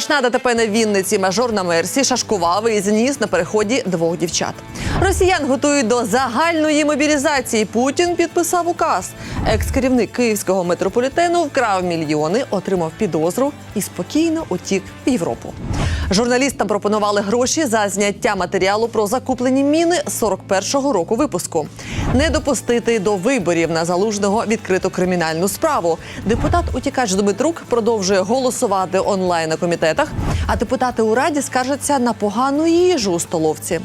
Страшна ДТП на Вінниці. Мажор на Мерсі шашкував і зніс на переході двох дівчат. Росіян готують до загальної мобілізації. Путін підписав указ. Екс-керівник київського метрополітену вкрав мільйони, отримав підозру і спокійно утік в Європу. Журналістам пропонували гроші за зняття матеріалу про закуплені міни 41-го року випуску. Не допустити до виборів на залужного відкриту кримінальну справу. Депутат утікач Дмитрук продовжує голосувати онлайн на комітетах. А депутати у раді скаржаться на погану їжу у столовці.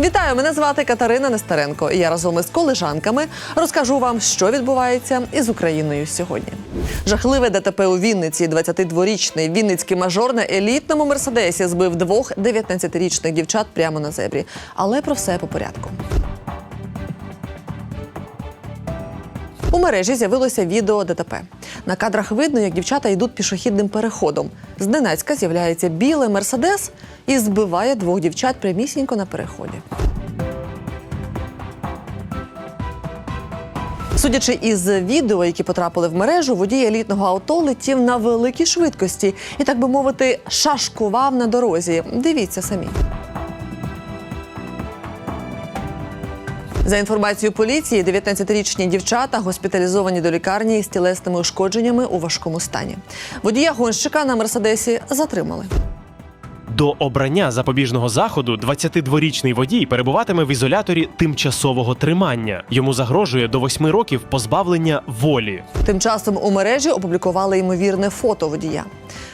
Вітаю! Мене звати Катерина Нестеренко. І я разом із колежанками розкажу вам, що відбувається із Україною сьогодні. Жахливе ДТП у Вінниці. 22-річний вінницький мажор на елітному мерседесі збив двох 19-річних дівчат прямо на зебрі. Але про все по порядку. Мережі з'явилося відео ДТП. На кадрах видно, як дівчата йдуть пішохідним переходом. Зненацька з'являється білий мерседес і збиває двох дівчат прямісінько на переході. Судячи із відео, які потрапили в мережу, водій елітного авто летів на великій швидкості і, так би мовити, шашкував на дорозі. Дивіться самі. За інформацією поліції, 19-річні дівчата госпіталізовані до лікарні із тілесними ушкодженнями у важкому стані. Водія гонщика на мерседесі затримали. До обрання запобіжного заходу 22-річний водій перебуватиме в ізоляторі тимчасового тримання. Йому загрожує до 8 років позбавлення волі. Тим часом у мережі опублікували ймовірне фото водія.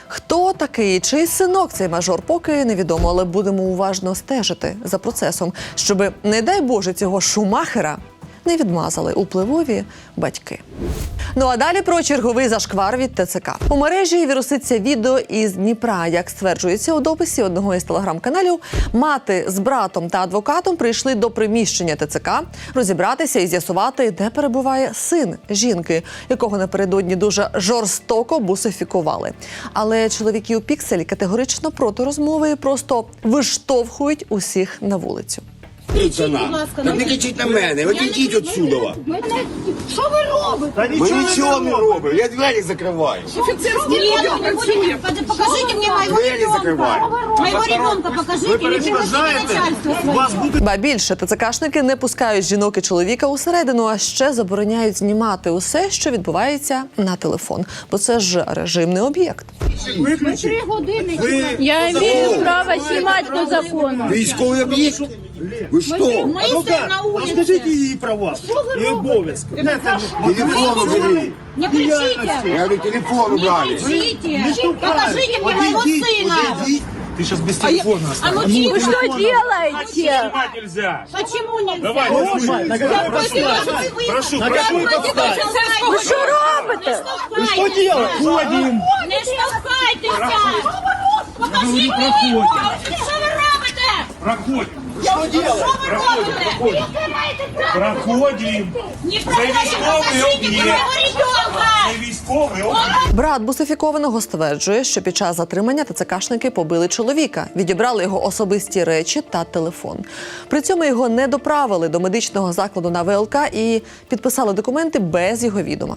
Хто такий, чий синок цей мажор, поки невідомо, але будемо уважно стежити за процесом, щоб, не дай Боже, цього шумахера не відмазали upливові батьки. Ну а далі про черговий зашквар від ТЦК. У мережі віруситься відео із Дніпра. Як стверджується у дописі одного із телеграм-каналів, мати з братом та адвокатом прийшли до приміщення ТЦК розібратися і з'ясувати, де перебуває син жінки, якого напередодні дуже жорстоко бусифікували. Але чоловіки у пікселі категорично проти розмови і просто виштовхують усіх на вулицю. Кричіть, будь ласка, Так на не мене. кричіть на мене, одійдіть отсюда. Ми. Що ви робите? Ми нічого не робимо, я двері закриваю. Офицерский ребенок працює. Покажите мне моего Двері ребенка. закриваю. Моего ребенка покажите или пригласите начальство свое. Ба більше ТЦКшники не пускають жінок і чоловіка усередину, а ще забороняють знімати усе, що відбувається на телефон, бо це ж режимний об'єкт. Три години. Я имею право снимать по закону. Військовий об'єкт? Ви що? Мы стоим на улице. Скажіть її права і обов'язки. Телефон убери. Не кричите. Я говорю, телефон Не убрали. кричите. Покажите мне моего сына. Ти зараз без телефона А ну Вы тихо. что делаете? Снимать нельзя. Почему нельзя? Давай, Я слушай. просила, чтобы вы Прошу, Я прошу, просила, подставь. чтобы Ви що робите? Не Що делать? Ходім. Не штовхайтеся! Покажіть проходимо. мені! Що ви робите? Проходим. Що ви робите? Проходим. Не військовий об'єкт. Брат бусифікованого стверджує, що під час затримання ТЦКшники побили чоловіка, відібрали його особисті речі та телефон. При цьому його не доправили до медичного закладу на ВЛК і підписали документи без його відома.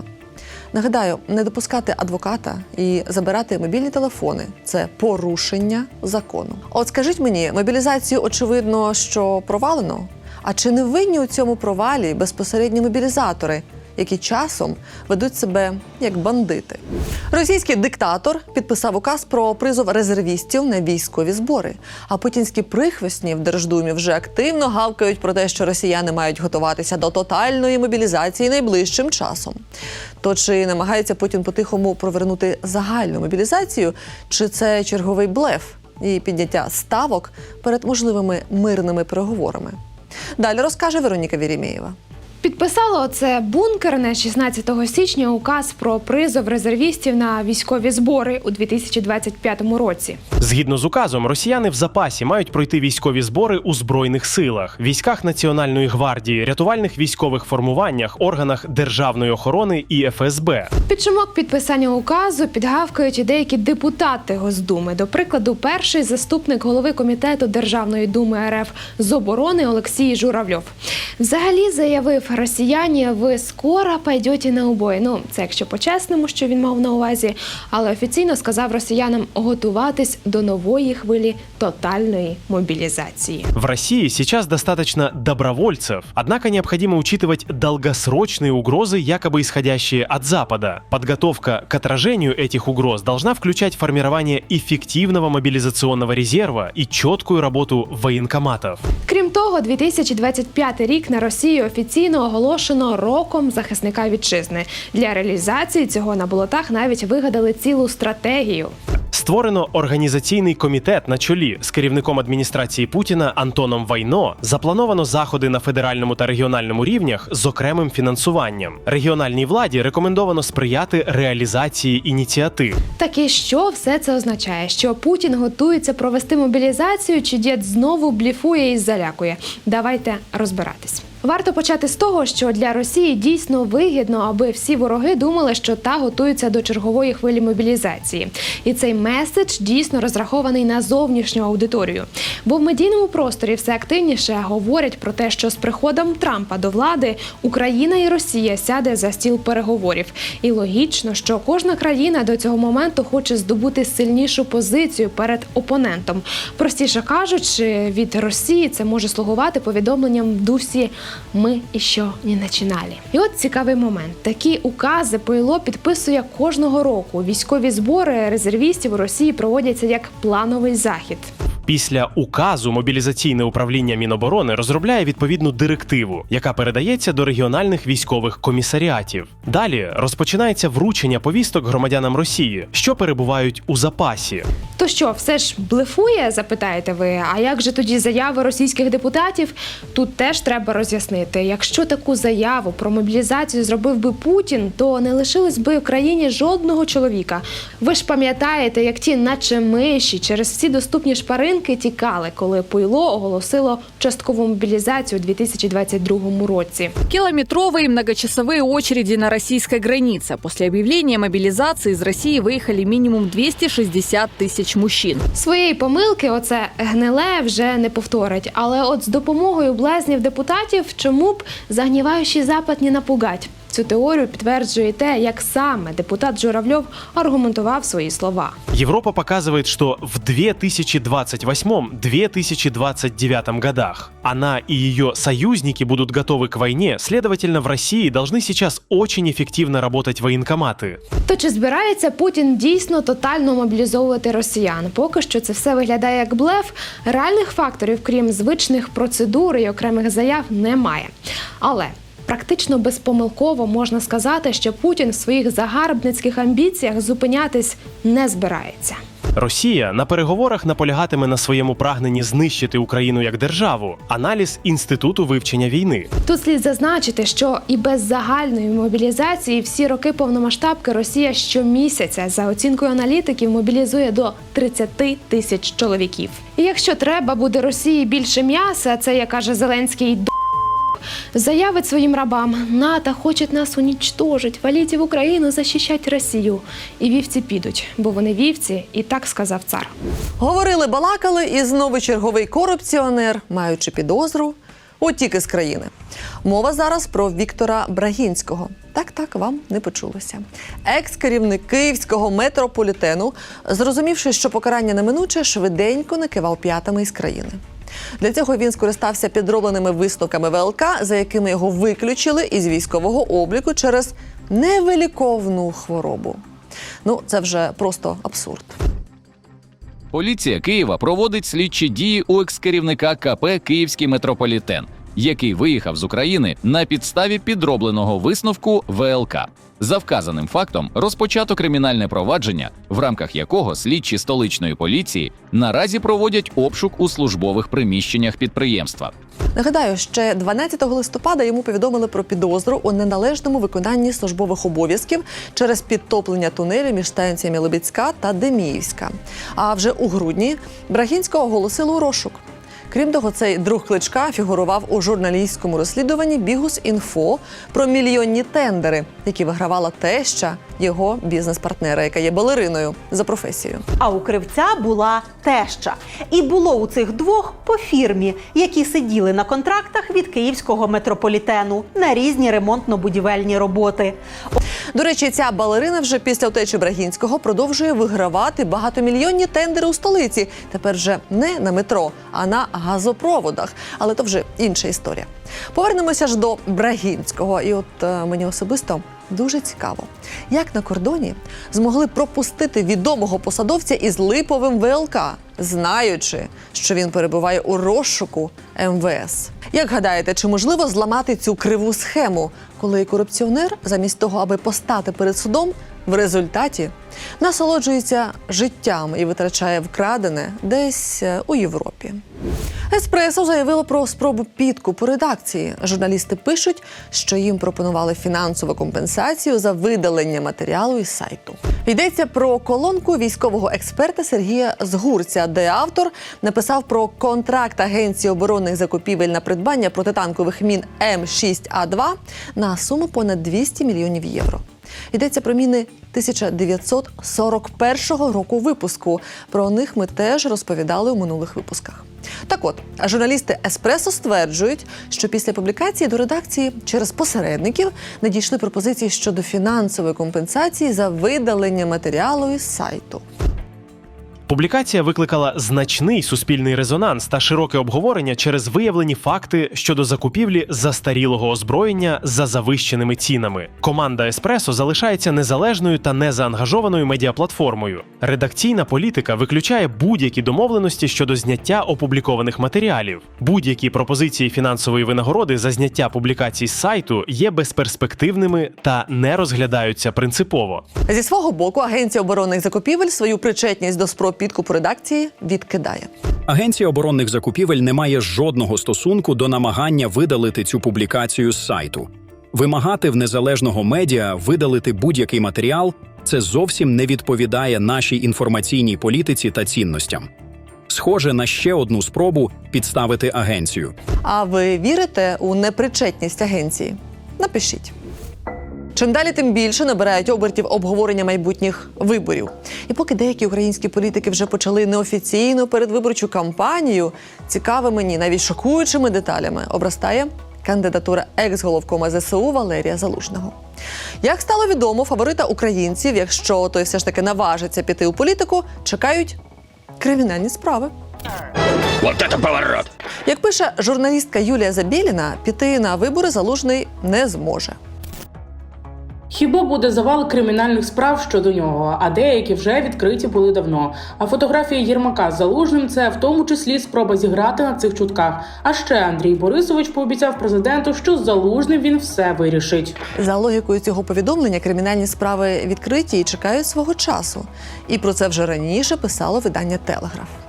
Нагадаю, не допускати адвоката і забирати мобільні телефони це порушення закону. От скажіть мені, мобілізацію очевидно, що провалено. А чи не винні у цьому провалі безпосередні мобілізатори, які часом ведуть себе як бандити? Російський диктатор підписав указ про призов резервістів на військові збори. А путінські прихвостні в Держдумі вже активно гавкають про те, що росіяни мають готуватися до тотальної мобілізації найближчим часом. То чи намагається Путін по-тихому провернути загальну мобілізацію, чи це черговий блеф і підняття ставок перед можливими мирними переговорами? Далі розкаже Вероніка Вірімєєва. Підписало це бункерне 16 січня указ про призов резервістів на військові збори у 2025 році. Згідно з указом, росіяни в запасі мають пройти військові збори у збройних силах, військах Національної гвардії, рятувальних військових формуваннях, органах державної охорони і ФСБ. Під шумок підписання указу підгавкають і деякі депутати Госдуми. До прикладу, перший заступник голови комітету Державної думи РФ з оборони Олексій Журавльов. Взагалі заявив, росіяні, ви скоро пойдете на убой. Ну, це якщо по-чесному, що він мав на увазі, але офіційно сказав росіянам готуватись до нової хвилі тотальної мобілізації. В России сейчас достаточно добровольцев, однако необходимо учитывать долгосрочные угрозы, якобы исходящие от Запада. Подготовка к отражению этих угроз должна включать формирование эффективного мобилизационного резерва и четкую работу военкоматов. Крім того, 2025 рік на Росії офіційно оголошено роком захисника вітчизни. Для реалізації цього на болотах навіть вигадали цілу стратегію. Створено організаційний комітет на чолі з керівником адміністрації Путіна Антоном Вайно. Заплановано заходи на федеральному та регіональному рівнях з окремим фінансуванням. Регіональній владі рекомендовано сприяти реалізації ініціатив. Так і що все це означає? Що Путін готується провести мобілізацію, чи дід знову бліфує і залякує? Давайте розбиратись. Варто почати з того, що для Росії дійсно вигідно, аби всі вороги думали, що та готується до чергової хвилі мобілізації. І цей меседж дійсно розрахований на зовнішню аудиторію. Бо в медійному просторі все активніше говорять про те, що з приходом Трампа до влади Україна і Росія сяде за стіл переговорів. І логічно, що кожна країна до цього моменту хоче здобути сильнішу позицію перед опонентом. Простіше кажучи, від Росії це може слугувати повідомленням дусі ми іще не починали. І от цікавий момент: такі укази ПЛО підписує кожного року. Військові збори резервістів у Росії проводяться як плановий захід. Після указу мобілізаційне управління Міноборони розробляє відповідну директиву, яка передається до регіональних військових комісаріатів. Далі розпочинається вручення повісток громадянам Росії, що перебувають у запасі. То що, все ж блефує, запитаєте ви? А як же тоді заяви російських депутатів? Тут теж треба роз'яснити. Якщо таку заяву про мобілізацію зробив би Путін, то не лишилось би в країні жодного чоловіка. Ви ж пам'ятаєте, як ті, наче миші, через всі доступні шпаринки тікали, коли Пуйло оголосило часткову мобілізацію у 2022 році. Километровые и многочасовые очереди на российской границе. После объявления мобилизации из России выехали минимум 260 тысяч мужчин. Своєї помилки оце гниле вже не повторить. Але от з допомогою блазнів депутатів чому б загніваючий запад не напугать? Цю теорію підтверджує те, як саме депутат Журавльов аргументував свої слова. Европа показывает, что в 2028-2029 годах она и ее союзники будут готовы к войне, следовательно, в России должны сейчас очень эффективно работать военкоматы. То чи збирається Путін дійсно тотально мобілізовувати росіян? Поки що це все виглядає як блеф. Реальних факторів, крім звичних процедур і окремих заяв, немає. Але практично безпомилково можна сказати, що Путін в своїх загарбницьких амбіціях зупинятись не збирається. Росія на переговорах наполягатиме на своєму прагненні знищити Україну як державу. Аналіз інституту вивчення війни. Тут слід зазначити, що і без загальної мобілізації всі роки повномасштабки Росія щомісяця за оцінкою аналітиків мобілізує до 30 тисяч чоловіків. І якщо треба буде Росії більше м'яса, це як каже Зеленський. «Д***», Заявить своїм рабам, НАТО хоче нас унічтожить, валіть в Україну, захищать Росію. І вівці підуть, бо вони вівці, і так сказав цар. Говорили, балакали, і знову черговий корупціонер, маючи підозру, утік із країни. Мова зараз про Віктора Брагінського. Так, так, вам не почулося. Екс-керівник київського метрополітену, зрозумівши, що покарання неминуче, швиденько накивав п'ятами із країни. Для цього він скористався підробленими висновками ВЛК, за якими його виключили із військового обліку через невиліковну хворобу. Ну, це вже просто абсурд. Поліція Києва проводить слідчі дії у екс-керівника КП Київський метрополітен, який виїхав з України на підставі підробленого висновку ВЛК. За вказаним фактом розпочато кримінальне провадження, в рамках якого слідчі столичної поліції наразі проводять обшук у службових приміщеннях підприємства. Нагадаю, ще 12 листопада йому повідомили про підозру у неналежному виконанні службових обов'язків через підтоплення тунелю між станціями Лебідська та Деміївська. А вже у грудні Брагінського оголосили у розшук. Крім того, цей друг кличка фігурував у журналістському розслідуванні Бігус Інфо про мільйонні тендери, які вигравала теща його бізнес-партнера, яка є балериною за професією. А у кривця була теща. І було у цих двох по фірмі, які сиділи на контрактах від київського метрополітену на різні ремонтно-будівельні роботи. До речі, ця балерина вже після втечі Брагінського продовжує вигравати багатомільйонні тендери у столиці. Тепер вже не на метро, а на газопроводах. Але то вже інша історія. Повернемося ж до Брагінського. І от е, мені особисто дуже цікаво, як на кордоні змогли пропустити відомого посадовця із липовим ВЛК, знаючи, що він перебуває у розшуку МВС. Як гадаєте, чи можливо зламати цю криву схему, коли корупціонер, замість того, аби постати перед судом, в результаті насолоджується життям і витрачає вкрадене десь е, у Європі? Еспресо заявило про спробу підкупу редакції. Журналісти пишуть, що їм пропонували фінансову компенсацію за видалення матеріалу із сайту. Йдеться про колонку військового експерта Сергія Згурця, де автор написав про контракт Агенції оборонних закупівель на придбання протитанкових мін М6А2 на суму понад 200 мільйонів євро. Йдеться про міни 1941 року випуску. Про них ми теж розповідали у минулих випусках. Так от, журналісти Еспресо стверджують, що після публікації до редакції через посередників надійшли пропозиції щодо фінансової компенсації за видалення матеріалу із сайту. Публікація викликала значний суспільний резонанс та широке обговорення через виявлені факти щодо закупівлі застарілого озброєння за завищеними цінами. Команда Еспресо залишається незалежною та незаангажованою медіаплатформою. Редакційна політика виключає будь-які домовленості щодо зняття опублікованих матеріалів. Будь-які пропозиції фінансової винагороди за зняття публікацій з сайту є безперспективними та не розглядаються принципово. Зі свого боку, агенція оборонних закупівель свою причетність до спроб підкупу редакції відкидає. Агенція оборонних закупівель не має жодного стосунку до намагання видалити цю публікацію з сайту. Вимагати в незалежного медіа видалити будь-який матеріал це зовсім не відповідає нашій інформаційній політиці та цінностям. Схоже на ще одну спробу підставити агенцію. А ви вірите у непричетність агенції? Напишіть. Чим далі, тим більше набирають обертів обговорення майбутніх виборів. І поки деякі українські політики вже почали неофіційну передвиборчу кампанію, цікавими мені навіть шокуючими деталями обростає кандидатура екс-головкома ЗСУ Валерія Залужного. Як стало відомо, фаворита українців, якщо той все ж таки наважиться піти у політику, чекають кримінальні справи. Як пише журналістка Юлія Забєліна, піти на вибори залужний не зможе. Хіба буде завал кримінальних справ щодо нього, а деякі вже відкриті були давно. А фотографія Єрмака з залужним це в тому числі спроба зіграти на цих чутках. А ще Андрій Борисович пообіцяв президенту, що з залужним він все вирішить. За логікою цього повідомлення, кримінальні справи відкриті і чекають свого часу. І про це вже раніше писало видання Телеграф.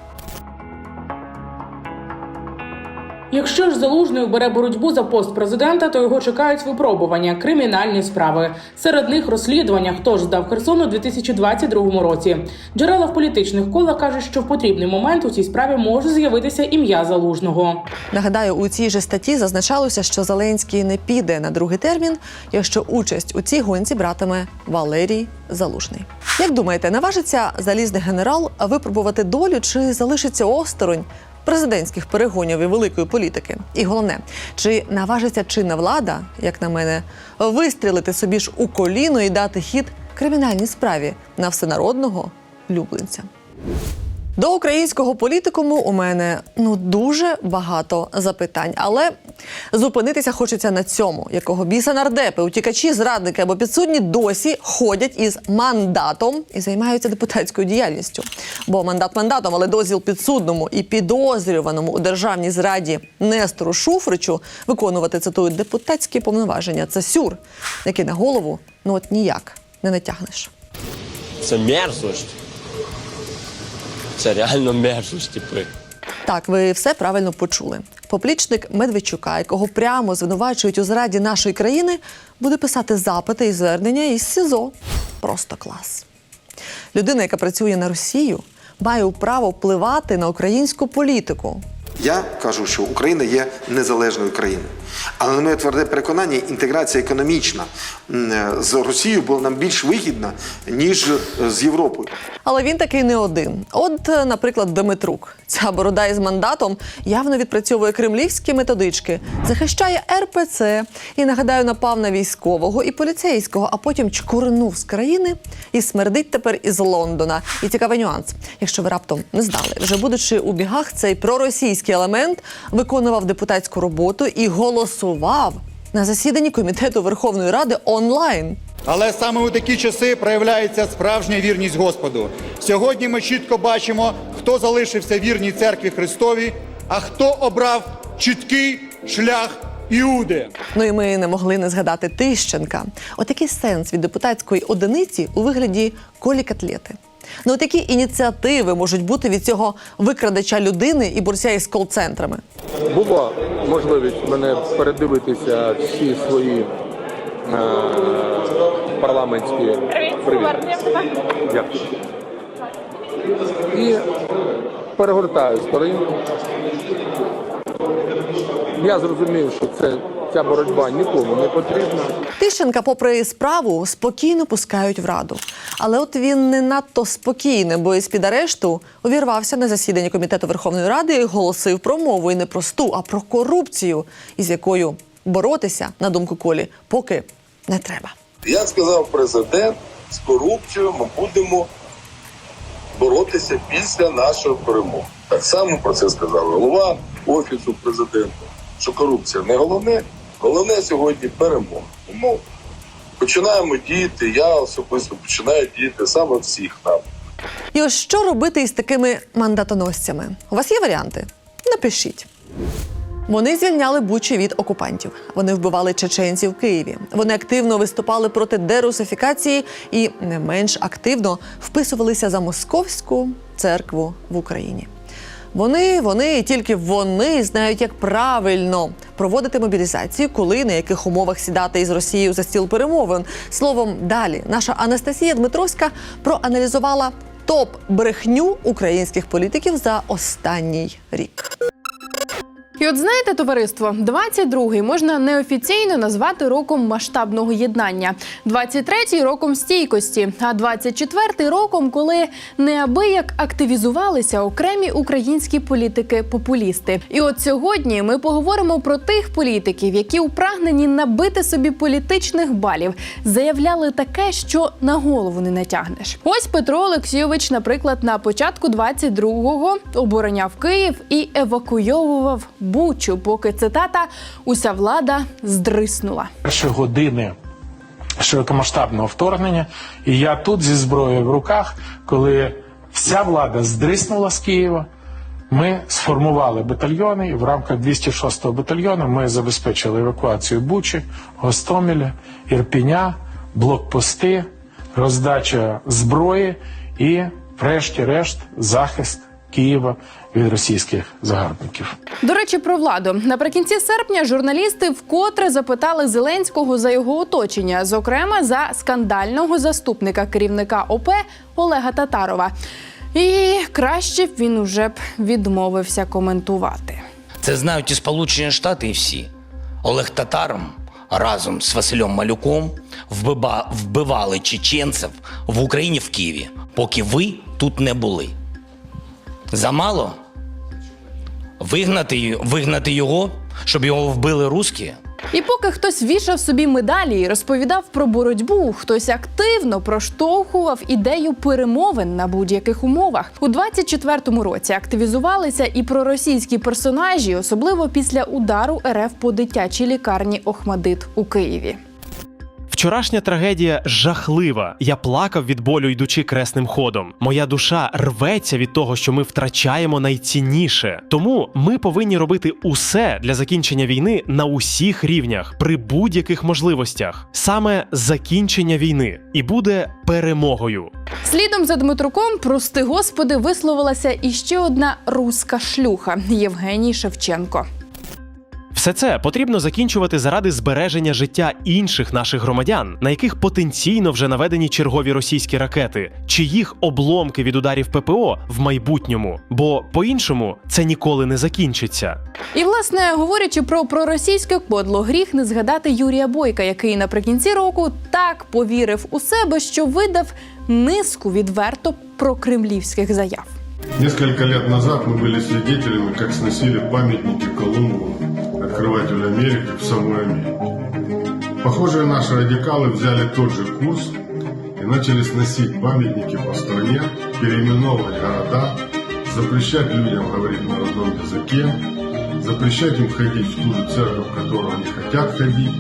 Якщо ж залужний бере боротьбу за пост президента, то його чекають випробування, кримінальні справи. Серед них розслідування, хто ж здав Херсон у 2022 році. Джерела в політичних колах кажуть, що в потрібний момент у цій справі може з'явитися ім'я залужного. Нагадаю, у цій же статті зазначалося, що Зеленський не піде на другий термін, якщо участь у цій гонці братиме Валерій Залужний. Як думаєте, наважиться залізний генерал випробувати долю чи залишиться осторонь? Президентських перегонів і великої політики, і головне, чи наважиться чинна влада, як на мене, вистрілити собі ж у коліно і дати хід кримінальній справі на всенародного улюбленця? До українського політикуму у мене ну дуже багато запитань, але зупинитися хочеться на цьому, якого біса нардепи, утікачі, зрадники або підсудні досі ходять із мандатом і займаються депутатською діяльністю. Бо мандат мандатом, але дозвіл підсудному і підозрюваному у державній зраді Нестору Шуфричу виконувати цитую депутатські повноваження. Це сюр, який на голову ну от ніяк не натягнеш. Це мерзость. Це реально мерзость, типи. Так, ви все правильно почули. Поплічник Медведчука, якого прямо звинувачують у зраді нашої країни, буде писати запити і звернення із СІЗО. Просто клас. Людина, яка працює на Росію, має право впливати на українську політику. Я кажу, що Україна є незалежною країною. Але на моє тверде переконання, інтеграція економічна е, з Росією була нам більш вигідна, ніж е, з Європою. Але він такий не один. От, е, наприклад, Деметрук. Ця борода із мандатом явно відпрацьовує кремлівські методички, захищає РПЦ і нагадаю, напав на військового і поліцейського, а потім чкурнув з країни і смердить тепер із Лондона. І цікавий нюанс. Якщо ви раптом не знали, вже будучи у бігах, цей проросійський елемент виконував депутатську роботу і голосував на засіданні комітету Верховної Ради онлайн. Але саме у такі часи проявляється справжня вірність Господу. Сьогодні ми чітко бачимо, хто залишився вірній церкві Христові, а хто обрав чіткий шлях Іуди. Ну і ми не могли не згадати Тищенка. Отакий сенс від депутатської одиниці у вигляді колі котлети. Ну, такі ініціативи можуть бути від цього викрадача людини і борця із кол-центрами. Була можливість мене передивитися всі свої е, парламентські. Дякую. І перегортаю сторінку. Я зрозумів, що це, ця боротьба нікому не потрібна. Тищенка, попри справу, спокійно пускають в раду. Але от він не надто спокійний, бо із під арешту увірвався на засідання комітету Верховної Ради і голосив про мову і не просту, а про корупцію, із якою боротися, на думку Колі, поки не треба. Як сказав президент, з корупцією ми будемо боротися після нашої перемоги. Так само про це сказав голова офісу президента. Що корупція не головне, головне сьогодні перемога. Тому починаємо діяти. Я особисто починаю діяти саме всіх нам. І ось що робити із такими мандатоносцями? У вас є варіанти? Напишіть. Вони звільняли Бучі від окупантів. Вони вбивали чеченців в Києві. Вони активно виступали проти дерусифікації і не менш активно вписувалися за московську церкву в Україні. Вони, вони і тільки вони знають, як правильно проводити мобілізацію, коли на яких умовах сідати із Росією за стіл перемовин. Словом, далі наша Анастасія Дмитровська проаналізувала топ брехню українських політиків за останній рік. І от знаєте, товариство, 22-й можна неофіційно назвати роком масштабного єднання, 23-й – роком стійкості, а 24-й – роком, коли неабияк активізувалися окремі українські політики-популісти. І от сьогодні ми поговоримо про тих політиків, які у прагненні набити собі політичних балів, заявляли таке, що на голову не натягнеш. Ось Петро Олексійович, наприклад, на початку 22-го обороняв Київ і евакуйовував Бучу, поки цитата уся влада здриснула. перші години широкомасштабного вторгнення. І я тут зі зброєю в руках, коли вся влада здриснула з Києва. Ми сформували батальйони, і в рамках 206-го батальйону ми забезпечили евакуацію Бучі, Гостомеля, Ірпіня, блокпости, роздача зброї і, врешті-решт, захист Києва від російських загарбників. До речі, про владу наприкінці серпня журналісти вкотре запитали Зеленського за його оточення, зокрема за скандального заступника керівника ОП Олега Татарова. І краще б він уже б відмовився коментувати. Це знають і Сполучені Штати, і всі. Олег Татаром разом з Василем Малюком вбива- вбивали чеченців в Україні в Києві, поки ви тут не були. Замало? Вигнати, вигнати його, щоб його вбили русські? І поки хтось вішав собі медалі і розповідав про боротьбу, хтось активно проштовхував ідею перемовин на будь-яких умовах. У 24-му році активізувалися і проросійські персонажі, особливо після удару РФ по дитячій лікарні Охмадит у Києві. Вчорашня трагедія жахлива. Я плакав від болю, йдучи кресним ходом. Моя душа рветься від того, що ми втрачаємо найцінніше. Тому ми повинні робити усе для закінчення війни на усіх рівнях, при будь-яких можливостях. Саме закінчення війни і буде перемогою. Слідом за Дмитруком, прости господи, висловилася іще одна руська шлюха Євгеній Шевченко. Все це потрібно закінчувати заради збереження життя інших наших громадян, на яких потенційно вже наведені чергові російські ракети, чи їх обломки від ударів ППО в майбутньому. Бо по-іншому це ніколи не закінчиться. І власне говорячи про проросійське кодло, гріх не згадати Юрія Бойка, який наприкінці року так повірив у себе, що видав низку відверто прокремлівських заяв. Несколько лет назад мы были свидетелями, как сносили памятники Колумбу, открывателю Америки в самой Америке. Похожие наши радикалы взяли тот же курс и начали сносить памятники по стране, переименовывать города, запрещать людям говорить на родном языке, запрещать им ходить в ту же церковь, в которую они хотят ходить.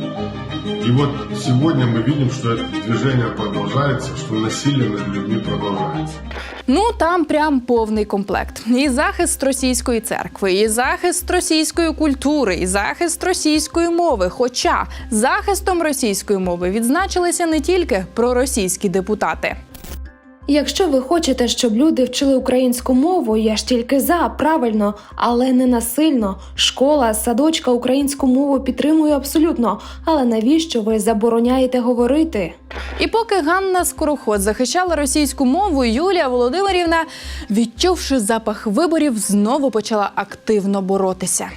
И вот сегодня мы видим, что это движение продолжается, что насилие над людьми продолжается. Ну там прям повний комплект. І захист російської церкви, і захист російської культури, і захист російської мови. Хоча захистом російської мови відзначилися не тільки проросійські депутати. Якщо ви хочете, щоб люди вчили українську мову, я ж тільки за правильно, але не насильно. Школа, садочка українську мову підтримую абсолютно. Але навіщо ви забороняєте говорити? І поки Ганна Скороход захищала російську мову, Юлія Володимирівна, відчувши запах виборів, знову почала активно боротися.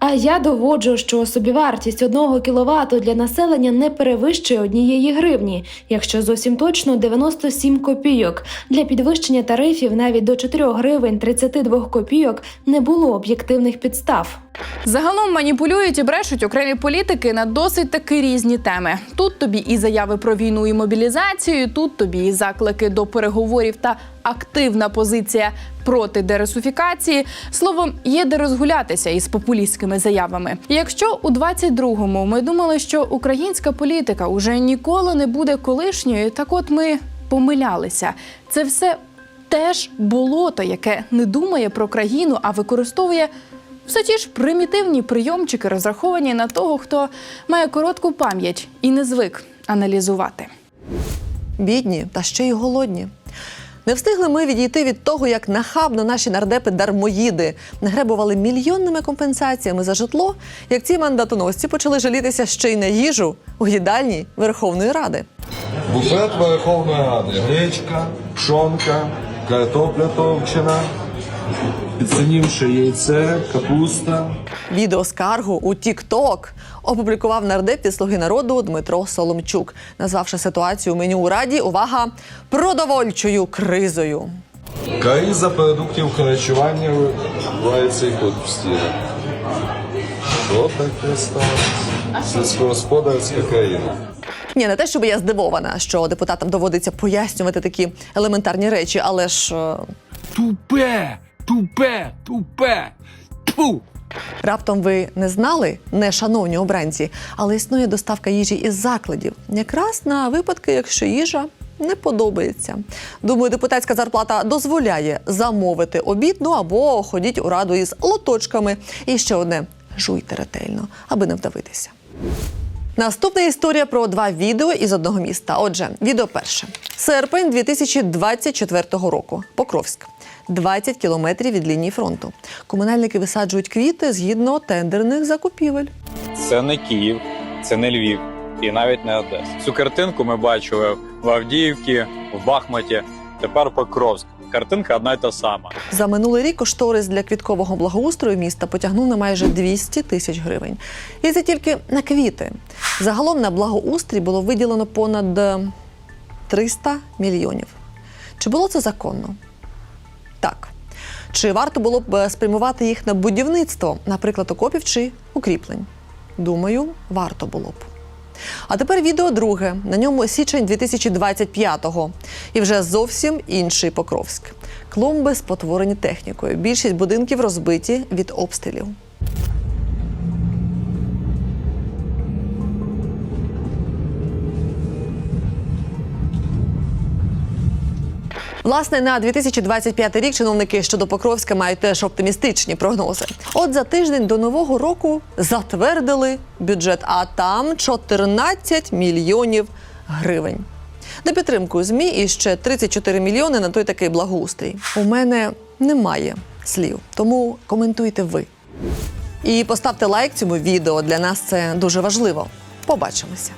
А я доводжу, що собівартість одного кіловату для населення не перевищує однієї гривні, якщо зовсім точно 97 копійок. Для підвищення тарифів навіть до 4 гривень 32 копійок не було об'єктивних підстав. Загалом маніпулюють і брешуть окремі політики на досить таки різні теми. Тут тобі і заяви про війну і мобілізацію, тут тобі і заклики до переговорів та активна позиція проти дерусифікації. Словом, є де розгулятися із популістськими заявами. Якщо у 22-му ми думали, що українська політика уже ніколи не буде колишньою, так от ми помилялися. Це все теж болото, яке не думає про країну, а використовує все ті ж примітивні прийомчики, розраховані на того, хто має коротку пам'ять і не звик аналізувати. бідні та ще й голодні. Не встигли ми відійти від того, як нахабно наші нардепи дармоїди нагребували мільйонними компенсаціями за житло, як ці мандатоносці почали жалітися ще й на їжу у їдальні Верховної Ради. Буфет Верховної Ради. Гречка, пшонка, картопля товчена, підсинівши яйце, капуста. Відео скаргу у TikTok опублікував нардеп від слуги народу Дмитро Соломчук, назвавши ситуацію меню у раді увага продовольчою кризою. Криза продуктів харчування відбувається і тут в стілі. Що таке сталося? Сільськогосподарська країна. Ні, не те, щоб я здивована, що депутатам доводиться пояснювати такі елементарні речі, але ж е, Тупе, тупе, тупе. Тьфу! Раптом ви не знали, не шановні обранці, але існує доставка їжі із закладів, якраз на випадки, якщо їжа не подобається. Думаю, депутатська зарплата дозволяє замовити обід, ну або ходіть у раду із лоточками. І ще одне жуйте ретельно, аби не вдавитися. Наступна історія про два відео із одного міста. Отже, відео перше. Серпень 2024 року. Покровськ. 20 кілометрів від лінії фронту. Комунальники висаджують квіти згідно тендерних закупівель. Це не Київ, це не Львів і навіть не Одеса. Цю картинку ми бачили в Авдіївці, в Бахмуті, тепер Покровськ. Картинка одна й та сама. За минулий рік кошторис для квіткового благоустрою міста потягнув на майже 200 тисяч гривень. І це тільки на квіти. Загалом на благоустрій було виділено понад е, 300 мільйонів. Чи було це законно? Так. Чи варто було б е, спрямувати їх на будівництво, наприклад, окопів чи укріплень? Думаю, варто було б. А тепер відео друге. На ньому січень 2025-го. І вже зовсім інший Покровськ. Клумби спотворені технікою. Більшість будинків розбиті від обстрілів. Власне, на 2025 рік чиновники щодо Покровська мають теж оптимістичні прогнози. От за тиждень до нового року затвердили бюджет, а там 14 мільйонів гривень. На підтримку ЗМІ і ще 34 мільйони на той такий благоустрій. У мене немає слів, тому коментуйте ви. І поставте лайк цьому відео. Для нас це дуже важливо. Побачимося.